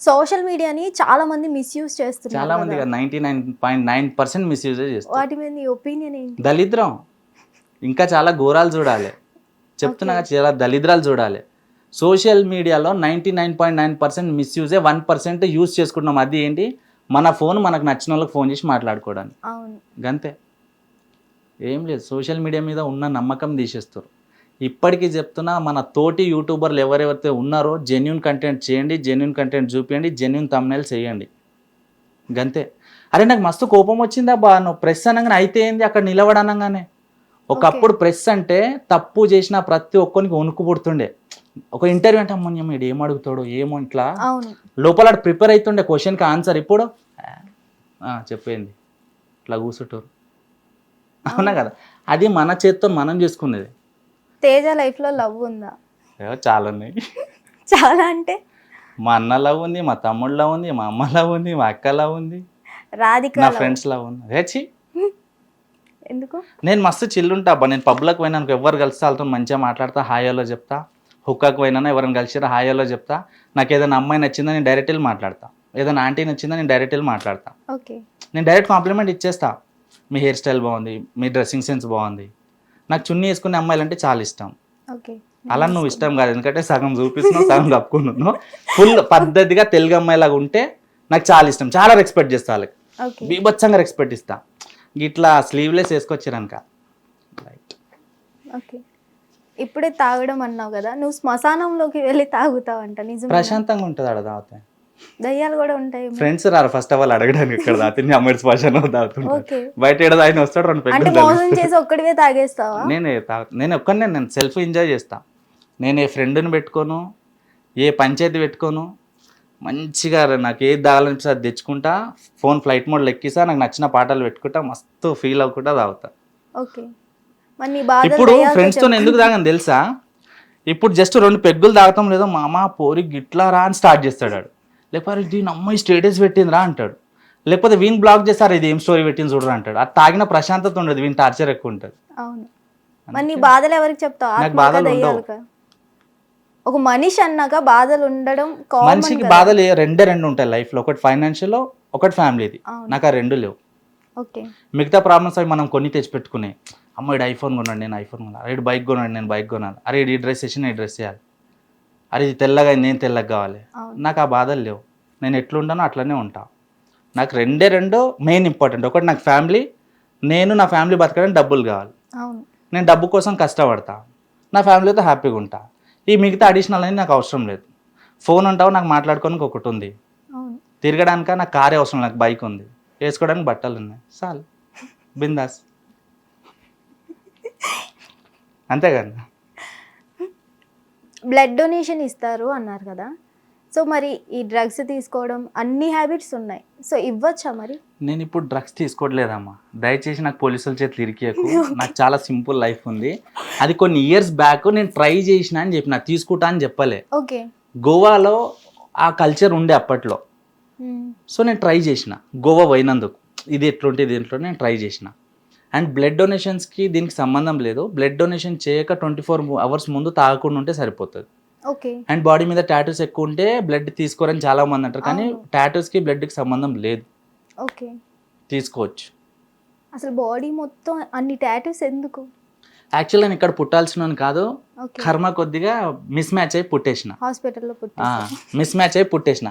Social మీడియాని చాలా మంది మిస్యూజ్ చేస్తున్నారు చాలా మంది కదా. Ninety nine point nine percent misuse చేస్తారు వాటి మీద నీ ఒపీనియన్ ఏంటి? దళిద్రం. ఇంకా చాలా ఘోరాలు చూడాలి. చెప్తున్నా చాలా దళిద్రాలు చూడాలి. సోషల్ మీడియాలో ninety nine point nine percent మిస్యూజే one percent use చేసుకుంటున్నాం. అది ఏంటి? మన ఫోన్ మనకు నచ్చిన వాళ్ళకి ఫోన్ చేసి మాట్లాడుకోవడానికి. గంతే. ఏం లేదు. సోషల్ మీడియా మీద ఉన్న నమ్మకం తీసేస్తారు. ఇప్పటికీ చెప్తున్నా మన తోటి యూట్యూబర్లు ఎవరెవరైతే ఉన్నారో జెన్యున్ కంటెంట్ చేయండి జెన్యున్ కంటెంట్ చూపించండి జెన్యున్ తమ్నైల్ చేయండి. గంతే. అరే నాకు మస్తు కోపం వచ్చిందా బా నువ్వు ప్రెస్ అనగానే అయితే ఏంది అక్కడ నిలబడనగానే? ఒకప్పుడు ప్రెస్ అంటే తప్పు చేసిన ప్రతి ఒక్కరికి వణుకు పుడుతుండే. ఒక ఇంటర్వ్యూ అంటే అమ్మో ఈడు ఏం అడుగుతాడు ఏమో ఇట్లా. లోపల ప్రిపేర్ అవుతుండే క్వశ్చన్కి ఆన్సర్ ఇప్పుడు. చెప్పేంది ఇట్లా కూర్చుంటారు. అవునా. కదా? అది మన చేత్తో మనం చేసుకునేది. తేజ లైఫ్లో లవ్ ఉందా? చాలా ఉన్నాయి. చాలా అంటే? మా అన్న లవ్ ఉంది మా తమ్ముడు లవ్ ఉంది మా అమ్మ లవ్ ఉంది మా అక్క లవ్ ఉంది రాధిక నా. ఫ్రెండ్స్ లవ్ ఉంది. రేచి ఎందుకు? నేను మస్తు చిల్లుంటా అబ్బా. నేను పబ్లిక్ పోయినా ఎవరు కలిస్తే వాళ్ళతో మంచిగా మాట్లాడతా హాయోలో చెప్తా. హుక్కాకు పోయినా ఎవరైనా కలిసిరా హాయోలో చెప్తా. నాకు ఏదైనా అమ్మాయి నచ్చిందో నేను డైరెక్ట్ వెళ్ళి మాట్లాడతా. ఏదైనా ఆంటీ నచ్చిందో నేను డైరెక్ట్ వెళ్ళి మాట్లాడతా. ఓకే. నేను డైరెక్ట్ కాంప్లిమెంట్ ఇచ్చేస్తా. మీ హెయిర్ స్టైల్ బాగుంది మీ డ్రెస్సింగ్ సెన్స్ బాగుంది. నాకు చున్నీ వేసుకునే అమ్మాయిలు అంటే చాలా ఇష్టం. ఓకే. అలా నువ్వు ఇష్టం కాదు. ఎందుకంటే సగం చూపిస్తున్నావు సగం తప్పుకున్నాను ఫుల్ పద్ధతిగా తెలుగు అమ్మాయిలాగా ఉంటే నాకు చాలా ఇష్టం. చాలా రెస్పెక్ట్ చేస్తా వాళ్ళకి. బీభత్సంగా రెస్పెక్ట్ ఇస్తా. ఇట్లా స్లీవ్లెస్ వేసుకొచ్చారనుక. Right okay. ఇప్పుడే తాగడం అన్నావు కదా నువ్వు శ్మశానంలోకి వెళ్ళి తాగుతావంట నిజం ప్రశాంతంగా ఉంటుంది ఆడ తాగితే. దయ్యాలు కూడా ఉంటాయి ఫ్రెండ్స్ రారు. ఫస్ట్ ఆఫ్ ఆల్ అడగడానికి ఇక్కడ తాగితే నీ అమ్మాయి శ్మశానం తాగుతుంటా ఓకే. బయట ఏడాది ఆయన వస్తాడు రెండు పెగ్గులు మోసం చేసి ఒక్కడివే తాగేస్తావా? నేను నేను ఒక్కనే నేను సెల్ఫ్ ఎంజాయ్ చేస్తా. నేను ఏ ఫ్రెండ్ని పెట్టుకోను ఏ పంచాయతీ పెట్టుకోను మంచిగా నాకు ఏది తాగాలనిపిస్తే అది తెచ్చుకుంటా ఫోన్ ఫ్లైట్ మోడ్లో ఎక్కిస్తా నాకు నచ్చిన పాటలు పెట్టుకుంటా మస్తు ఫీల్ అవ్వకుండా తాగుతా. ఓకే. ఇప్పుడు ఫ్రెండ్స్తో. ఎందుకు తాగని తెలుసా? ఇప్పుడు జస్ట్ రెండు పెగ్గులు తాగటం లేదో మామ పోరి గిట్లా రా అని స్టార్ట్ చేస్తాడు. లేకపోతే దీని అమ్మాయి స్టేటస్ పెట్టిందిరా అంటాడు. లేకపోతే వీన్ బ్లాక్ చేస్తారు ఇది ఏం స్టోరీ పెట్టింది చూడరా అంటాడు. అది తాగిన ప్రశాంతత ఉండదు వీని టార్చర్ ఎక్కువ ఉంటుంది. అవును. బాధలు ఎవరికి చెప్తావు? నాకు ఆత్మకా బాధలు ఉండవు. దయ్యాలకా ఒక మనిషి అన్నాక బాధలు ఉండడం మనిషికి బాధలు రెండే రెండు ఉంటాయి లైఫ్లో ఒకటి ఫైనాన్షియల్ ఒకటి ఫ్యామిలీది. నాకు ఆ రెండు లేవు. ఓకే. మిగతా ప్రాబ్లమ్స్ అవి మనం కొన్ని తెచ్చి పెట్టుకునే. అమ్మ ఇడు ఐఫోన్ కొన్నాడు నేను ఐఫోన్ కొనాలి బైక్ కొన్నాడు నేను బైక్ కొనాలి. అరే ఈ డ్రెస్ వేసి నేను డ్రెస్ చేయాలి అరే ఇది తెల్లగా నేను తెల్లగా కావాలి. నాకు ఆ బాధలు లేవు. నేను ఎట్లుంటానో అట్లనే ఉంటా. నాకు రెండే రెండు మెయిన్ ఇంపార్టెంట్ ఒకటి నాకు ఫ్యామిలీ నేను నా ఫ్యామిలీ బతకడానికి డబ్బులు కావాలి. నేను డబ్బు కోసం కష్టపడతా. నా ఫ్యామిలీతో హ్యాపీగా ఉంటా. ఈ మిగతా అడిషనల్ అనేది నాకు అవసరం లేదు. ఫోన్ ఉంటావు నాకు మాట్లాడుకోనికి ఒకటి ఉంది. తిరగడానిక నాకు కారే అవసరం నాకు బైక్ ఉంది. వేసుకోవడానికి బట్టలు ఉన్నాయి. చాలు. బిందాస్. అంతే కదా. బ్లడ్ డొనేషన్ ఇస్తారు అన్నారు కదా. సో మరి ఈ డ్రగ్స్ తీసుకోవడం అన్ని హ్యాబిట్స్ ఉన్నాయి. సో ఇవ్వచ్చా మరి? నేను ఇప్పుడు డ్రగ్స్ తీసుకోవట్లేదమ్మా. దయచేసి నాకు పోలీసుల చేతులు ఇరికియకు. నాకు చాలా సింపుల్ లైఫ్ ఉంది. అది కొన్ని ఇయర్స్ బ్యాక్ నేను ట్రై చేసిన అని చెప్పిన. తీసుకుంటా అని చెప్పలే. ఓకే గోవాలో ఆ కల్చర్ ఉండే అప్పట్లో. సో నేను ట్రై చేసిన. గోవా పోయినందుకు. ఇది ఎట్లుంటే ఇది ఎట్లుంటే నేను ట్రై చేసిన. అండ్ బ్లడ్ డొనేషన్స్కి దీనికి సంబంధం లేదు. బ్లడ్ డొనేషన్ చేయక ట్వంటీ ఫోర్ అవర్స్ ముందు తాగకుండా ఉంటే సరిపోతుంది. ఓకే. అండ్ బాడీ మీద టాటూస్ ఎక్కువ ఉంటే బ్లడ్ తీసుకోరని చాలా మంది అంటారు. కానీ. టాటూస్కి బ్లడ్కి సంబంధం లేదు. ఓకే. తీసుకోవచ్చు. అసలు బాడీ మొత్తం అన్ని టాటూస్ ఎందుకు? యాక్చువల్గా నేను ఇక్కడ పుట్టాల్సిన కాదు. కర్మ కొద్దిగా మిస్ మ్యాచ్ అయి పుట్టేసిన. హాస్పిటల్లో మిస్ మ్యాచ్ అయి పుట్టేసిన.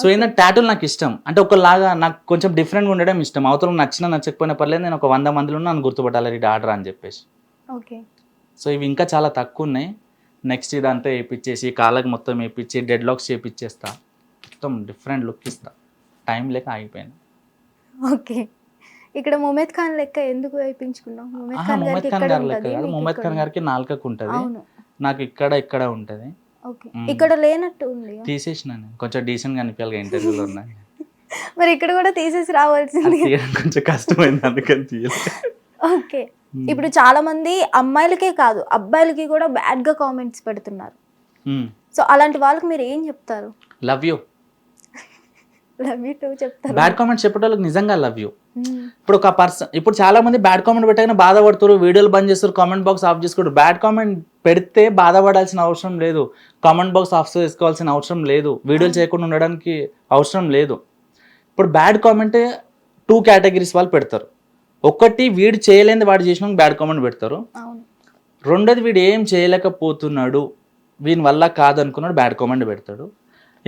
సో ఏంటంటే టాటూలు నాకు ఇష్టం. అంటే ఒకలాగా నాకు కొంచెం డిఫరెంట్గా ఉండడం ఇష్టం. అవతల నచ్చినా నచ్చకపోయినా పర్లేదు నేను ఒక వంద మందిలో నన్ను గుర్తుపట్టాలి ఇది ఆర్డర్ అని చెప్పేసి. ఓకే సో ఇవి ఇంకా చాలా తక్కువ ఉన్నాయి. నెక్స్ట్ ఇదంతా వేయించేసి కాళ్ళకి మొత్తం వేయించి డెడ్ లాక్స్ చేపించేస్తా మొత్తం డిఫరెంట్ లుక్ ఇస్తా. టైం లేక ఆగిపోయాను ఓకే ఇక్కడ ముమేద్ ఖాన్ లెక్క ఎందుకు వేయించుకున్నావు ముమేద్ ఖాన్ గారు లెక్క కాదు. ఖాన్ గారికి నాలుకకు ఉంటుంది. అవును. నాకు ఇక్కడ ఇక్కడ ఉంటుంది? ఓకే. ఇక్కడ లేనట్టు ఉంది. తీసేసిన నేను. కొంచెం డీసెంట్గా అనిపించాలి ఇంటర్వ్యూలో ఉన్నాయి మరి ఇక్కడ కూడా తీసేసి రావాల్సింది. కొంచెం కష్టమైంది అందుకని ఓకే. ఇప్పుడు చాలా మంది అమ్మాయిలకే కాదు అబ్బాయిలకి కూడా బ్యాడ్గా కామెంట్స్ పెడుతున్నారు. సో అలాంటి వాళ్ళకి మీరు ఏం చెప్తారు? Love you love you too చెప్తారు బ్యాడ్ కామెంట్స్ చెప్పేటోళ్ళకి నిజంగా లవ్ యూ మ్మ్. ఇప్పుడు ఒక పర్సన్ ఇప్పుడు చాలా మంది బ్యాడ్ కామెంట్ పెట్టగానే బాధపడుతారు వీడియోలు బంద్ చేస్తారు కామెంట్ బాక్స్ ఆఫ్ చేసుకోరు బ్యాడ్ కామెంట్ పెడితే బాధపడాల్సిన అవసరం లేదు. కామెంట్ బాక్స్ ఆఫ్ చేసుకోవాల్సిన అవసరం లేదు. వీడియోలు చేయకుండా ఉండడానికి అవసరం లేదు. ఇప్పుడు బ్యాడ్ కామెంట్ టూ కేటగిరీస్ వాళ్ళు పెడతారు. ఒకటి వీడు చేయలేని వాడు చేసిన బ్యాడ్ కామెంట్ పెడతారు. రెండోది వీడు ఏం చేయలేకపోతున్నాడు వీని వల్ల కాదనుకున్నాడు బ్యాడ్ కామెంట్ పెడతాడు.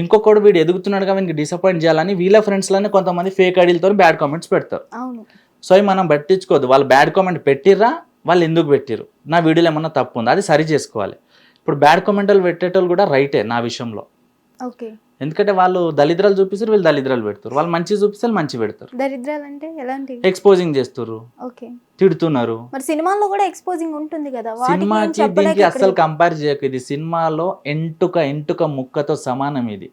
ఇంకొకడు వీడు ఎదుగుతున్నాడుగా వీనికి డిసప్పాయింట్ చేయాలని వీళ్ళ ఫ్రెండ్స్లోనే కొంతమంది ఫేక్ ఐడీలతో బ్యాడ్ కామెంట్స్ పెడతారు. సో అవి మనం పట్టించుకోవద్దు. వాళ్ళు బ్యాడ్ కామెంట్ పెట్టిర్రా వాళ్ళు ఎందుకు పెట్టిర్రు? నా వీడియోలో ఏమన్నా తప్పు ఉంది? అది సరి చేసుకోవాలి. ఇప్పుడు బ్యాడ్ కామెంట్లు పెట్టేటోళ్ళు కూడా రైటే నా విషయంలో. ఓకే. ఎందుకంటే వాళ్ళు దళిద్రాలు చూపిస్తారు వీళ్ళు దళిద్రాలు పెడతారు. వాళ్ళు మంచి చూపిస్తే మంచి పెడతారు. దరిద్రాలు అంటే ఎలాంటివి ఎక్స్పోజింగ్ చేస్తారు. ఓకే. తిడుతున్నారు. మరి సినిమాల్లో కూడా ఎక్స్పోజింగ్ ఉంటుంది కదా. వాటికి ఏం సినిమాకి చెప్పలేక దీనికి ఇక్కడ- అస్సలు కంపేర్ చేయకు ఇది సినిమాలో ఎంటుక ఎంటుక ముక్కతో సమానం ఇది.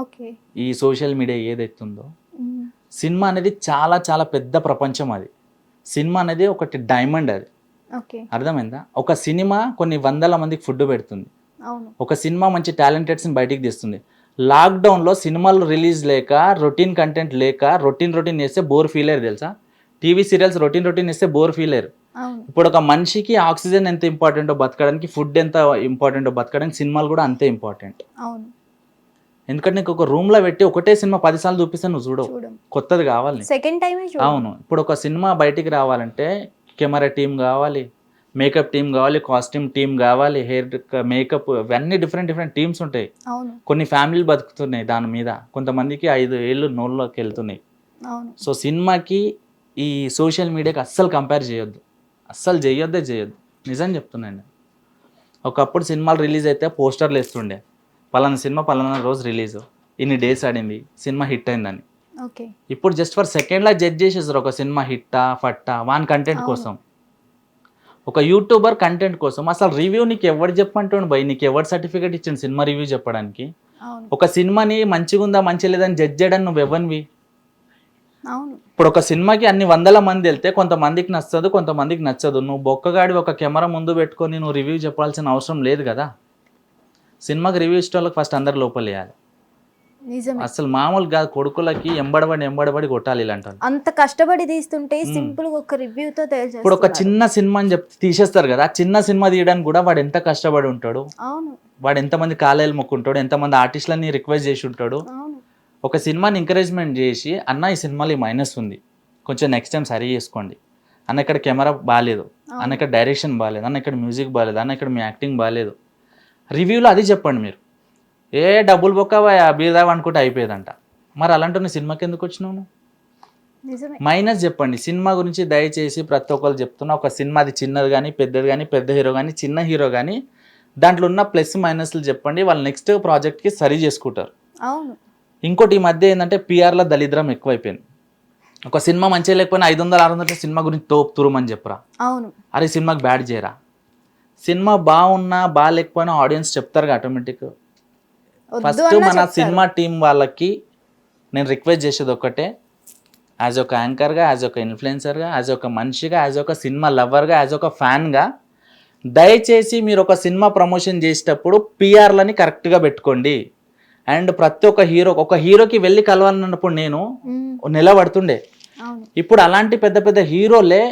ఓకే. ఈ సోషల్ మీడియా ఏదైతుందో. మ్మ్. సినిమా అనేది చాలా చాలా పెద్ద ప్రపంచం అది. సినిమా అనేది ఒకటి డైమండ్ అది. ఓకే. అర్థమైందా? ఒక సినిమా కొన్ని వందల మందికి ఫుడ్ పెడుతుంది. అవును. ఒక సినిమా మంచి టాలెంటెడ్స్ని బయటికి తీస్తుంది. లాక్డౌన్లో సినిమాలు రిలీజ్ లేక రొటీన్ కంటెంట్ లేక రొటీన్ రొటీన్ చేస్తే బోర్ ఫీల్ అయ్యారు తెలుసా? టీవీ సీరియల్స్ రొటీన్ రొటీన్ ఇస్తే బోర్ ఫీల్ అయ్యారు. ఇప్పుడు ఒక మనిషికి ఆక్సిజన్ ఎంత ఇంపార్టెంటో బతకడానికి ఫుడ్ ఎంత ఇంపార్టెంటో బతకడానికి సినిమాలు కూడా అంతే ఇంపార్టెంట్. అవును. ఎందుకంటే నీకు ఒక రూమ్లో పెట్టి ఒకటే సినిమా పదిసార్లు చూపిస్తే నువ్వు చూడవు. చూడం కొత్తది కావాలి. సెకండ్ చూడం అవును. ఇప్పుడు ఒక సినిమా బయటికి రావాలంటే కెమెరా టీం కావాలి మేకప్ టీం కావాలి కాస్ట్యూమ్ టీం కావాలి హెయిర్ మేకప్ ఇవన్నీ డిఫరెంట్ డిఫరెంట్ టీమ్స్ ఉంటాయి. కొన్ని ఫ్యామిలీలు బతుకుతున్నాయి దాని మీద. కొంతమందికి ఐదు ఏళ్ళు నోళ్ళలోకి వెళ్తున్నాయి. సో సినిమాకి ఈ సోషల్ మీడియాకి అస్సలు కంపేర్ చేయొద్దు. అస్సలు చేయొద్దే చేయొద్దు. నిజం చెప్తున్నాను ఒకప్పుడు సినిమాలు రిలీజ్ అయితే పోస్టర్లు వేస్తుండే. పలానా సినిమా పలానా రోజు రిలీజ్ ఇన్ని డేస్ ఆడింది. సినిమా హిట్ అయిందని. ఇప్పుడు జస్ట్ ఫర్ సెకండ్లా జడ్జ్ చేసేసారు. ఒక సినిమా హిట్టా ఫట్టా వాన్ కంటెంట్. కోసం. ఒక యూట్యూబర్ కంటెంట్ కోసం అసలు రివ్యూ నీకు ఎవరు చెప్పంటుండు భయ్ నీకు ఎవరు సర్టిఫికేట్ ఇచ్చిండు సినిమా రివ్యూ చెప్పడానికి? ఒక సినిమాని మంచిగా ఉందా మంచి లేదని జడ్జ్ చేయడానికి నువ్వు ఎవరివి? ఇప్పుడు ఒక సినిమాకి అన్ని వందల మంది వెళ్తే కొంతమందికి నచ్చదు కొంతమందికి నచ్చదు. నువ్వు బొక్కగాడి ఒక కెమెరా ముందు పెట్టుకొని నువ్వు రివ్యూ చెప్పాల్సిన అవసరం లేదు కదా? సినిమాకి రివ్యూ ఇష్టం వాళ్ళకి ఫస్ట్ అందరు లోపలేయాలి. అసలు మామూలు కాదు కొడుకులకి ఎంబడబడి ఎంబడబడి కొట్టాలి ఇలాంటి. అంత కష్టపడి తీస్తుంటే. సింపుల్గా ఒక రివ్యూతో ఇప్పుడు ఒక చిన్న సినిమా అని చెప్తే తీసేస్తారు కదా ఆ చిన్న సినిమా తీయడానికి కూడా వాడు ఎంత కష్టపడి ఉంటాడు? అవును. వాడు ఎంతమంది కాలేలు మొక్కుంటాడు ఎంతమంది ఆర్టిస్టులని రిక్వెస్ట్ చేసి ఉంటాడు? ఒక సినిమాని ఎంకరేజ్మెంట్ చేసి అన్న ఈ సినిమాలో ఈ మైనస్ ఉంది. కొంచెం నెక్స్ట్ టైం సరి చేసుకోండి. అన్న ఇక్కడ కెమెరా బాగాలేదు అన్న ఇక్కడ డైరెక్షన్ బాగాలేదు అన్న ఇక్కడ మ్యూజిక్ బాగాలేదు అన్న ఇక్కడ మీ యాక్టింగ్ బాగాలేదు రివ్యూలో అది చెప్పండి మీరు. ఏ డబ్బులు బొక్క బీదా అనుకుంటే అయిపోయేదంట. మరి అలాంటి సినిమాకి ఎందుకు వచ్చినావు నువ్వు? మైనస్ చెప్పండి. సినిమా గురించి దయచేసి ప్రతి ఒక్కరు చెప్తున్నా. ఒక సినిమా అది చిన్నది కానీ పెద్దది కానీ పెద్ద హీరో కానీ చిన్న హీరో కానీ దాంట్లో ఉన్న ప్లస్ మైనస్లు చెప్పండి. వాళ్ళు నెక్స్ట్ ప్రాజెక్ట్కి సరి చేసుకుంటారు. అవును. ఇంకోటి ఈ మధ్య ఏంటంటే పిఆర్లో దళిద్రం ఎక్కువైపోయింది. ఒక సినిమా మంచిగా లేకపోయినా ఐదు వందలు ఆరు వందల సినిమా గురించి తోపుతురుమని చెప్పరా? అవును. అరే సినిమాకి బ్యాడ్ చేయరా? సినిమా బాగున్నా బాగాలేకపోయినా ఆడియన్స్ చెప్తారు ఆటోమేటిక్ ఫస్ట్ మన. సినిమా టీం వాళ్ళకి నేను రిక్వెస్ట్ చేసేది ఒకటే. యాజ్ ఒక యాంకర్గా యాజ్ ఒక ఇన్ఫ్లుయెన్సర్గా యాజ్ ఒక మనిషిగా యాజ్ ఒక సినిమా లవర్గా యాజ్ ఒక ఫ్యాన్గా దయచేసి మీరు ఒక సినిమా ప్రమోషన్ చేసేటప్పుడు పిఆర్లని కరెక్ట్గా పెట్టుకోండి. అండ్ ప్రతి ఒక్క హీరో ఒక హీరోకి వెళ్ళి కలవాలన్నప్పుడు నేను. నిలబడుతుండే. ఇప్పుడు అలాంటి పెద్ద పెద్ద హీరోలే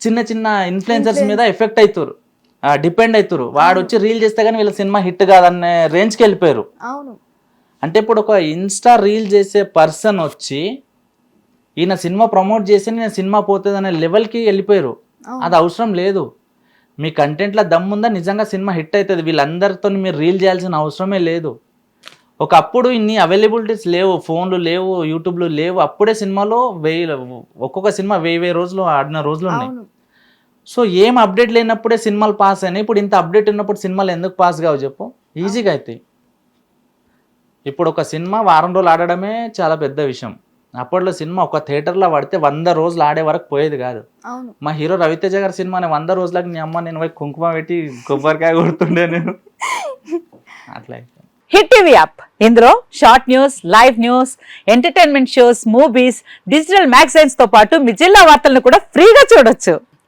చిన్న చిన్న ఇన్ఫ్లుయెన్సర్స్ మీద ఎఫెక్ట్ అవుతారు డిపెండ్ అవుతారు వాడు వచ్చి రీల్ చేస్తే కానీ వీళ్ళ సినిమా హిట్ కాదనే రేంజ్కి వెళ్ళిపోయారు. అవును. అంటే ఇప్పుడు ఒక ఇన్స్టా రీల్ చేసే పర్సన్ వచ్చి ఈయన సినిమా ప్రమోట్ చేసి నేను సినిమా పోతుంది అనే లెవెల్కి వెళ్ళిపోయారు. అది అవసరం లేదు. మీ కంటెంట్లో దమ్ముందా నిజంగా సినిమా హిట్ అవుతుంది వీళ్ళందరితో మీరు రీల్ చేయాల్సిన అవసరమే లేదు. ఒకప్పుడు ఇన్ని అవైలబిలిటీస్ లేవు. ఫోన్లు లేవు యూట్యూబ్లు లేవు. అప్పుడే సినిమాలో వెయ్యి ఒక్కొక్క సినిమా వెయ్యి వెయ్యి రోజులు ఆడిన రోజులు ఉన్నాయి. సో ఏం అప్డేట్ లేనప్పుడే సినిమాలు పాస్ అయినాయి. ఇప్పుడు ఇంత అప్డేట్ ఉన్నప్పుడు సినిమాలు ఎందుకు పాస్ కావు చెప్పు? ఈజీగా అవుతాయి ఇప్పుడు ఒక సినిమా వారం రోజులు ఆడడమే చాలా పెద్ద విషయం. అప్పట్లో సినిమా ఒక థియేటర్లో పడితే వంద రోజులు ఆడే వరకు పోయేది కాదు. మా హీరో రవితేజ గారి సినిమాని వంద రోజులకు నీ అమ్మ నేను పోయి కుంకుమ పెట్టి కొబ్బరికాయ కొడుతుండే నేను. అట్లా. హిట్ టీవీ యాప్ ఇందులో short news live news entertainment shows movies digital మ్యాగజైన్స్తో పాటు మీ జిల్లా వార్తలను కూడా ఫ్రీగా చూడొచ్చు.